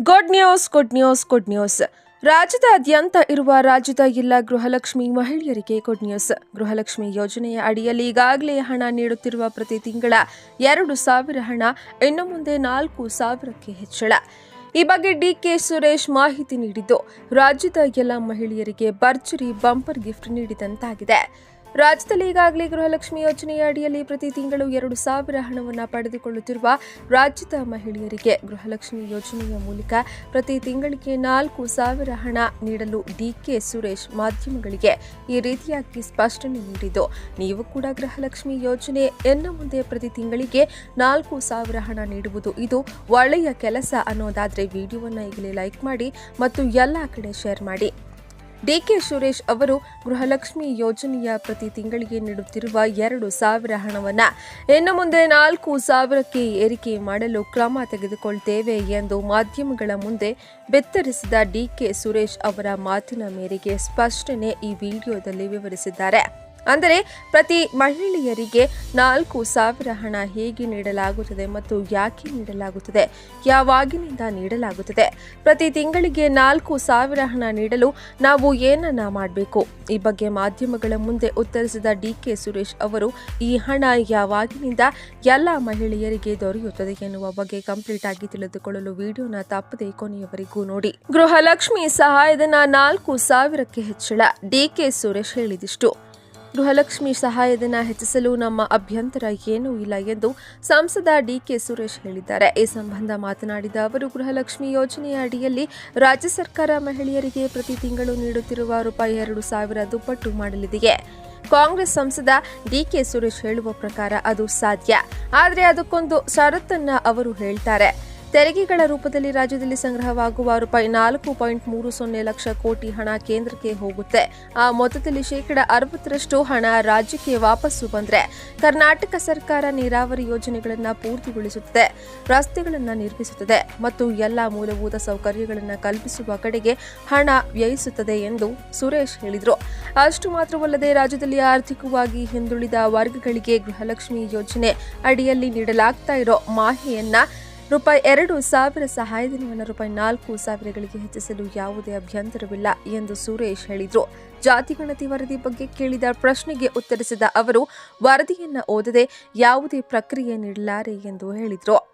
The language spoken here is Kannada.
Good news good news good news ರಾಜ್ಯದಾದ್ಯಂತ ಇರುವ ರಾಜ್ಯದ ಎಲ್ಲ ಗೃಹಲಕ್ಷ್ಮಿ ಮಹಿಳೆಯರಿಗೆ ಗುಡ್ ನ್ಯೂಸ್ ಗೃಹಲಕ್ಷ್ಮಿ ಯೋಜನೆಯ ಅಡಿಯಲ್ಲಿ ಈಗಾಗಲೇ ಹಣ ನೀಡುತ್ತಿರುವ ಪ್ರತಿ ತಿಂಗಳ ಎರಡು ಸಾವಿರ ಹಣ, ಇನ್ನು ಮುಂದೆ ನಾಲ್ಕು ಸಾವಿರಕ್ಕೆ ಹೆಚ್ಚಳ. ಈ ಬಗ್ಗೆ ಡಿಕೆ ಸುರೇಶ್ ಮಾಹಿತಿ ನೀಡಿದ್ದು, ರಾಜ್ಯದ ಎಲ್ಲ ಮಹಿಳೆಯರಿಗೆ ಭರ್ಜರಿ ಬಂಪರ್ ಗಿಫ್ಟ್ ನೀಡಿದಂತಾಗಿದೆ. ರಾಜ್ಯದಲ್ಲಿ ಈಗಾಗಲೇ ಗೃಹಲಕ್ಷ್ಮಿ ಯೋಜನೆಯ ಅಡಿಯಲ್ಲಿ ಪ್ರತಿ ತಿಂಗಳು ಎರಡು ಸಾವಿರ ಹಣವನ್ನು ಪಡೆದುಕೊಳ್ಳುತ್ತಿರುವ ರಾಜ್ಯದ ಮಹಿಳೆಯರಿಗೆ ಗೃಹಲಕ್ಷ್ಮಿ ಯೋಜನೆಯ ಮೂಲಕ ಪ್ರತಿ ತಿಂಗಳಿಗೆ ನಾಲ್ಕು ಸಾವಿರ ಹಣ ನೀಡಲು ಡಿಕೆ ಸುರೇಶ್ ಮಾಧ್ಯಮಗಳಿಗೆ ಈ ರೀತಿಯಾಗಿ ಸ್ಪಷ್ಟನೆ ನೀಡಿದ್ದು, ನೀವು ಕೂಡ ಗೃಹಲಕ್ಷ್ಮಿ ಯೋಜನೆ ಎನ್ನ ಮುಂದೆ ಪ್ರತಿ ತಿಂಗಳಿಗೆ ನಾಲ್ಕು ಸಾವಿರ ಹಣ ನೀಡುವುದು ಇದು ಒಳ್ಳೆಯ ಕೆಲಸ ಅನ್ನೋದಾದರೆ ವಿಡಿಯೋವನ್ನು ಈಗಲೇ ಲೈಕ್ ಮಾಡಿ ಮತ್ತು ಎಲ್ಲ ಕಡೆ ಶೇರ್ ಮಾಡಿ. ಡಿಕೆ ಸುರೇಶ್ ಅವರು ಗೃಹಲಕ್ಷ್ಮಿ ಯೋಜನೆಯ ಪ್ರತಿ ತಿಂಗಳಿಗೆ ನೀಡುತ್ತಿರುವ ಎರಡು ಸಾವಿರ ಹಣವನ್ನ ಇನ್ನು ಮುಂದೆ ನಾಲ್ಕು ಸಾವಿರಕ್ಕೆ ಏರಿಕೆ ಮಾಡಲು ಕ್ರಮ ತೆಗೆದುಕೊಳ್ತೇವೆ ಎಂದು ಮಾಧ್ಯಮಗಳ ಮುಂದೆ ಬೆತ್ತರಿಸಿದ ಡಿಕೆ ಸುರೇಶ್ ಅವರ ಮಾತಿನ ಮೇರೆಗೆ ಸ್ಪಷ್ಟನೆ ಈ ವಿಡಿಯೋದಲ್ಲಿ ವಿವರಿಸಿದ್ದಾರೆ. ಅಂದರೆ ಪ್ರತಿ ಮಹಿಳೆಯರಿಗೆ ನಾಲ್ಕು ಸಾವಿರ ಹಣ ಹೇಗೆ ನೀಡಲಾಗುತ್ತದೆ ಮತ್ತು ಯಾಕೆ ನೀಡಲಾಗುತ್ತದೆ ಯಾವಾಗಿನಿಂದ ನೀಡಲಾಗುತ್ತದೆ? ಪ್ರತಿ ತಿಂಗಳಿಗೆ ನಾಲ್ಕು ಸಾವಿರ ಹಣ ನೀಡಲು ನಾವು ಏನನ್ನ ಮಾಡಬೇಕು? ಈ ಬಗ್ಗೆ ಮಾಧ್ಯಮಗಳ ಮುಂದೆ ಉತ್ತರಿಸಿದ ಡಿ ಕೆ ಸುರೇಶ್ ಅವರು, ಈ ಹಣ ಯಾವಾಗಿನಿಂದ ಎಲ್ಲ ಮಹಿಳೆಯರಿಗೆ ದೊರೆಯುತ್ತದೆ ಎನ್ನುವ ಬಗ್ಗೆ ಕಂಪ್ಲೀಟ್ ಆಗಿ ತಿಳಿದುಕೊಳ್ಳಲು ವಿಡಿಯೋನ ತಪ್ಪದೆ ಕೊನೆಯವರೆಗೂ ನೋಡಿ. ಗೃಹಲಕ್ಷ್ಮಿ ಸಹಾಯಧನ ನಾಲ್ಕು ಸಾವಿರಕ್ಕೆ ಹೆಚ್ಚಳ, ಡಿಕೆ ಸುರೇಶ್ ಹೇಳಿದಿಷ್ಟು. ಗೃಹಲಕ್ಷ್ಮಿ ಸಹಾಯಧನ ಹೆಚ್ಚಿಸಲು ನಮ್ಮ ಅಭ್ಯಂತರ ಏನೂ ಇಲ್ಲ ಎಂದು ಸಂಸದ ಡಿಕೆ ಸುರೇಶ್ ಹೇಳಿದ್ದಾರೆ. ಈ ಸಂಬಂಧ ಮಾತನಾಡಿದ ಅವರು, ಗೃಹಲಕ್ಷ್ಮಿ ಯೋಜನೆಯ ಅಡಿಯಲ್ಲಿ ರಾಜ್ಯ ಸರ್ಕಾರ ಮಹಿಳೆಯರಿಗೆ ಪ್ರತಿ ತಿಂಗಳು ನೀಡುತ್ತಿರುವ ರೂಪಾಯಿ ಎರಡು ಸಾವಿರ ದುಪ್ಪಟ್ಟು ಮಾಡಲಿದೆ ಕಾಂಗ್ರೆಸ್ ಸಂಸದ ಡಿಕೆ ಸುರೇಶ್ ಹೇಳುವ ಪ್ರಕಾರ ಅದು ಸಾಧ್ಯ. ಆದರೆ ಅದಕ್ಕೊಂದು ಷರತ್ತನ್ನ ಅವರು ಹೇಳ್ತಾರೆ. ತೆರಿಗೆಗಳ ರೂಪದಲ್ಲಿ ರಾಜ್ಯದಲ್ಲಿ ಸಂಗ್ರಹವಾಗುವ ರೂಪಾಯಿ ನಾಲ್ಕು ಪಾಯಿಂಟ್ ಮೂರು ಸೊನ್ನೆ ಲಕ್ಷ ಕೋಟಿ ಹಣ ಕೇಂದ್ರಕ್ಕೆ ಹೋಗುತ್ತೆ. ಆ ಮೊತ್ತದಲ್ಲಿ ಶೇಕಡ ಅರವತ್ತರಷ್ಟು ಹಣ ರಾಜ್ಯಕ್ಕೆ ವಾಪಸ್ಸು ಬಂದ್ರೆ ಕರ್ನಾಟಕ ಸರ್ಕಾರ ನೀರಾವರಿ ಯೋಜನೆಗಳನ್ನು ಪೂರ್ತಿಗೊಳಿಸುತ್ತದೆ ರಸ್ತೆಗಳನ್ನು ನಿರ್ಮಿಸುತ್ತದೆ ಮತ್ತು ಎಲ್ಲ ಮೂಲಭೂತ ಸೌಕರ್ಯಗಳನ್ನು ಕಲ್ಪಿಸುವ ಕಡೆಗೆ ಹಣ ವ್ಯಯಿಸುತ್ತದೆ ಎಂದು ಸುರೇಶ್ ಹೇಳಿದರು. ಅಷ್ಟು ಮಾತ್ರವಲ್ಲದೆ ರಾಜ್ಯದಲ್ಲಿ ಆರ್ಥಿಕವಾಗಿ ಹಿಂದುಳಿದ ವರ್ಗಗಳಿಗೆ ಗೃಹಲಕ್ಷ್ಮಿ ಯೋಜನೆ ಅಡಿಯಲ್ಲಿ ನೀಡಲಾಗ್ತಾ ಇರೋ ಮಾಹಿತಿಯನ್ನ ರೂಪಾಯಿ ಎರಡು ಸಾವಿರ ಸಹಾಯಧನವನ್ನು ರೂಪಾಯಿ ನಾಲ್ಕು ಸಾವಿರಗಳಿಗೆ ಹೆಚ್ಚಿಸಲು ಯಾವುದೇ ಅಭ್ಯಂತರವಿಲ್ಲ ಎಂದು ಸುರೇಶ್ ಹೇಳಿದರು. ಜಾತಿ ಗಣತಿ ವರದಿ ಬಗ್ಗೆ ಕೇಳಿದ ಪ್ರಶ್ನೆಗೆ ಉತ್ತರಿಸಿದ ಅವರು, ವರದಿಯನ್ನು ಓದದೆ ಯಾವುದೇ ಪ್ರಕ್ರಿಯೆ ನೀಡಲಾರೆ ಎಂದು ಹೇಳಿದರು.